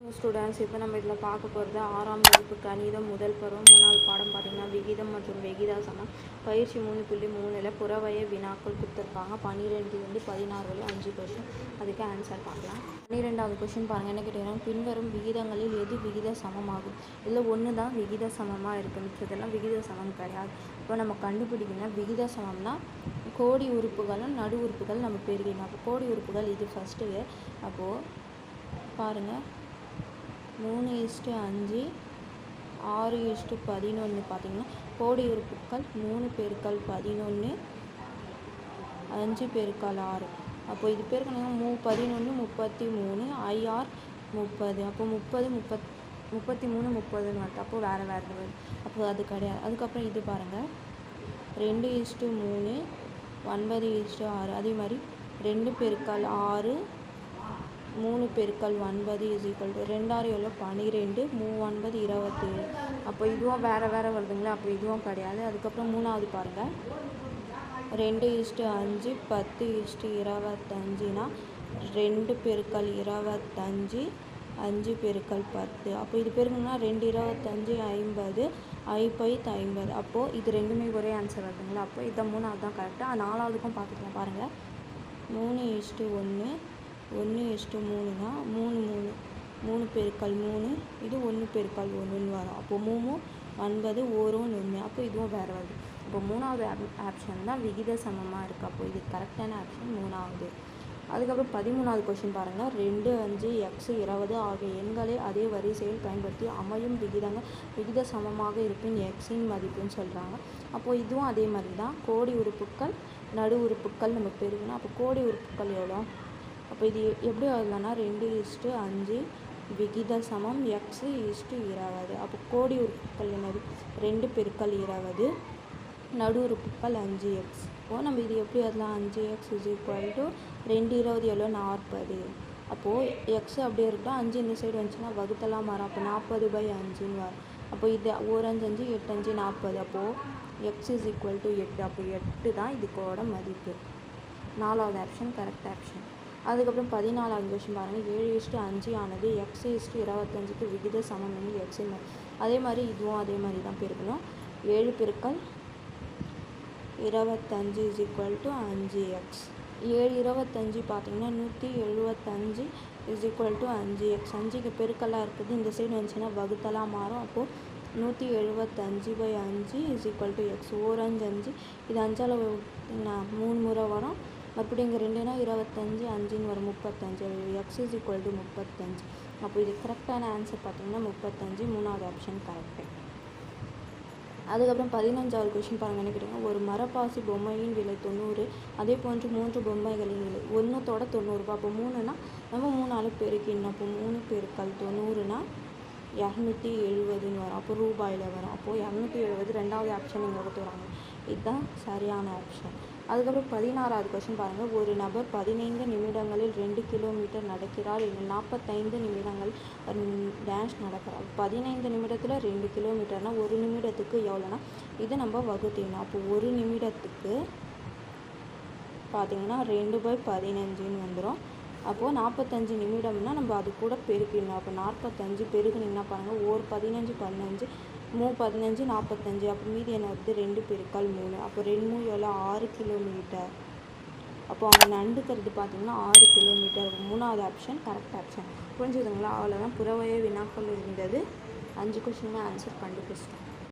Students இப்போ நம்ம இதில் பார்க்க போகிறது ஆறாம் வகுப்பு கணிதம் முதல் பருவம் மூணாவது பாடம் பார்த்தீங்கன்னா விகிதம் மற்றும் வெகிதாசனம் பயிற்சி மூணு புள்ளி மூணில் புறவய வினாக்கள் கொடுத்துருக்காங்க பன்னிரெண்டுலேருந்து பதினாறு வரை அஞ்சு கொஷின் அதுக்கு ஆன்சர் பார்க்கலாம். பன்னிரெண்டாவது கொஷின் பாருங்கள் என்ன கேட்டீங்கன்னா பின்வரும் விகிதங்களில் எது விகித சமமாகும் இதில் ஒன்று தான் விகித சமமாக இருக்குது மிச்சதெல்லாம் விகித சமம் கிடையாது. இப்போ நம்ம கண்டுபிடிக்கணும். விகித சமம்னா கோடி உறுப்புகளும் நடு உறுப்புகள் நம்ம பெருகிடணும் அப்போ கோடி உறுப்புகள் இது ஃபஸ்ட்டு அப்போது பாருங்கள் மூணு இஸ்ட்டு அஞ்சு ஆறு இஸ்ட்டு பதினொன்று பார்த்தீங்கன்னா கோடி உறுப்புக்கள் மூணு பெருக்கல் பதினொன்று அஞ்சு பெருக்கல் ஆறு. அப்போ இது பேருக்கு மூ பதினொன்று முப்பத்தி மூணு ஐஆர் முப்பது. அப்போ முப்பது முப்பத் முப்பத்தி மூணு முப்பதுன்னு வருது அப்போ வேறு வேறு வருது அப்போ அது கிடையாது. அதுக்கப்புறம் இது பாருங்கள் ரெண்டு இஸ்ட்டு மூணு ஒன்பது ஈஸ்ட்டு ஆறு. அதே மாதிரி ரெண்டு பெருக்கல் ஆறு மூணு பெருக்கல் ஒன்பது இஸ் ஈக்குவல் டு ரெண்டாறு எவ்வளோ பன்னிரெண்டு மூ ஒன்பது இருபத்தேழு. அப்போ இதுவும் வேறு வேறு வருதுங்களா? அப்போ இதுவும் கிடையாது. அதுக்கப்புறம் மூணாவது பாருங்கள் ரெண்டு இஸ்ட்டு அஞ்சு பத்து இஸ்ட்டு இருபத்தஞ்சுனா ரெண்டு பெருக்கல் இருபத்தஞ்சு அஞ்சு பெருக்கல் பத்து. அப்போ இது பெருங்கன்னா ரெண்டு இருபத்தஞ்சு ஐம்பது ஐம்பது ஐம்பது. அப்போது இது ரெண்டுமே ஒரே ஆன்சர் வருதுங்களா? அப்போ இதை மூணாவது தான் கரெக்டாக நாலாவதுக்கும் பார்த்துக்கலாம் பாருங்கள் மூணு இஸ்ட்டு ஒன்று ஒன்று இஸ்ட்டு மூணுனா மூணு மூணு. மூணு பெருக்கல் மூணு. இது ஒன்று பெருக்கல் ஒன்றுன்னு வரும். அப்போ மூணு ஒன்பது ஓரோன்னு ஒன்று. அப்போ இதுவும் வேறு வருது இப்போ மூணாவது ஆப்ஷன் தான் விகித சமமாக இருக்குது அப்போ இது கரெக்டான ஆப்ஷன் மூணாவது. அதுக்கப்புறம் பதிமூணாவது கொஷின் பாருங்கள் ரெண்டு அஞ்சு எக்ஸ் இருபது ஆகிய எண்களை அதே வரிசையில் பயன்படுத்தி அமையும் விகிதங்கள் விகித சமமாக இருப்பின் எக்ஸின் மதிப்புன்னு சொல்கிறாங்க அப்போது இதுவும் அதே மாதிரி தான். கோடி உறுப்புக்கள் நடு உறுப்புக்கள் நம்ம பெருகணும் அப்போ கோடி உறுப்புக்கள் எவ்வளோ? அப்போ இது எப்படி வருதுன்னா ரெண்டு ஈஸ்ட்டு அஞ்சு விகித சமம் எக்ஸ் ஈஸ்ட்டு இருபது. அப்போ கோடி உறுப்புகள் என்னது? ரெண்டு பெருக்கல் இருபது நடு உறுப்புகள் அஞ்சு எக்ஸ் இப்போது நம்ம இது எப்படி வரலாம் அஞ்சு எக்ஸ் இஸ் ஈக்குவல் டு ரெண்டு இருபது எவ்வளோ? நாற்பது. அப்போது எக்ஸ் அப்படியே இருக்கட்டும். அஞ்சு இந்த சைடு வந்துச்சுன்னா வகுத்தெல்லாம் மாறும். அப்போ நாற்பது பை அஞ்சுன்னு வரும். அப்போ இது ஒரு அஞ்சு அஞ்சு எட்டு அஞ்சு நாற்பது. அப்போது எக்ஸ் இஸ் ஈக்குவல் டு எட்டு. அப்போ எட்டு தான் இதுக்கோட மதிப்பு. நாலாவது ஆப்ஷன் கரெக்ட் ஆப்ஷன் அதுக்கப்புறம் பதினாலாவது கொஷின் பாருங்கள் ஏழு இஷ்டு அஞ்சு ஆனது எக்ஸ் இஷ்டு இருபத்தஞ்சுக்கு விகித சமம் என்று எக்ஸின் அதே மாதிரி இதுவும் அதே மாதிரி தான் பெருக்கணும். ஏழு பெருக்கள் இருபத்தஞ்சு இஸ் ஈக்குவல் டு அஞ்சு எக்ஸ் ஏழு இருபத்தஞ்சு பார்த்தீங்கன்னா நூற்றி எழுபத்தஞ்சு இஸ் ஈக்குவல் டு அஞ்சு எக்ஸ் அஞ்சுக்கு பெருக்கலாக இருக்குது. இந்த சைடு வந்துச்சுன்னா வகுத்தலாக மாறும். அப்போது நூற்றி எழுபத்தஞ்சு பை அஞ்சு is equal to X or அஞ்சு அஞ்சு. இது அஞ்சால் மூணு முறை வரும். மறுபடியும் இங்கே ரெண்டுனா இருபத்தஞ்சி அஞ்சுன்னு வரும். முப்பத்தஞ்சு. எக்ஸ் இஸ் ஈக்குவல் டு முப்பத்தஞ்சு. அப்போ இது கரெக்டான ஆன்சர் பார்த்தீங்கன்னா முப்பத்தஞ்சு மூணாவது ஆப்ஷன் கரெக்டு அதுக்கப்புறம் பதினஞ்சாவது கொஷின் பாருங்கள் என்ன கேட்டிங்கன்னா ஒரு மரப்பாசி பொம்மையின் விலை தொண்ணூறு அதே போன்று மூன்று பொம்மைகளின் விலை ஒன்றுத்தோட தொண்ணூறுபா. அப்போ மூணுனா நம்ம மூணு மூணாலு பெருக்கிடணும் அப்போ மூணு பெருக்கள் தொண்ணூறுனா இரநூத்தி எழுபதுன்னு வரும். அப்போ ரூபாயில் வரும். அப்போது இரநூத்தி எழுபது ரெண்டாவது ஆப்ஷன் இங்கே கொடுத்துறாங்க இதுதான் சரியான ஆப்ஷன் அதுக்கப்புறம் பதினாறாவது கொஷின் பாருங்கள் ஒரு நபர் பதினைந்து நிமிடங்களில் ரெண்டு கிலோமீட்டர் நடக்கிறார். இல்லை நாற்பத்தைந்து நிமிடங்கள் டேஷ் நடக்கிறார். பதினைந்து நிமிடத்தில் ரெண்டு கிலோமீட்டர்னால் ஒரு நிமிடத்துக்கு எவ்வளோனா இதை நம்ம வகுத்திடணும் அப்போ ஒரு நிமிடத்துக்கு பார்த்திங்கன்னா ரெண்டு பை பதினஞ்சுன்னு வந்துடும் அப்போது நாற்பத்தஞ்சு நிமிடம்னா நம்ம அது கூட பெருக்கிடணும். அப்போ நாற்பத்தஞ்சு பெருக்குனிங்கன்னா பாருங்கள் ஒரு பதினஞ்சு பதினஞ்சு மூ பதினஞ்சு நாற்பத்தஞ்சு அப்போ மீதி என்ன வருது ரெண்டு பெருக்கால் மூணு. அப்போ ரெண்டு மூணு எவ்வளோ? ஆறு கிலோமீட்டர். அப்போ அவங்க நண்டுக்கிறது பார்த்திங்கன்னா ஆறு கிலோமீட்டர். மூணாவது ஆப்ஷன் கரெக்ட் ஆப்ஷன் புரிஞ்சுதுங்களா? அவ்வளோதான். புறவய வினாக்கள் இருந்தது. அஞ்சு கொஷினுமே ஆன்சர் கண்டுபிடிச்சிட்டோம்.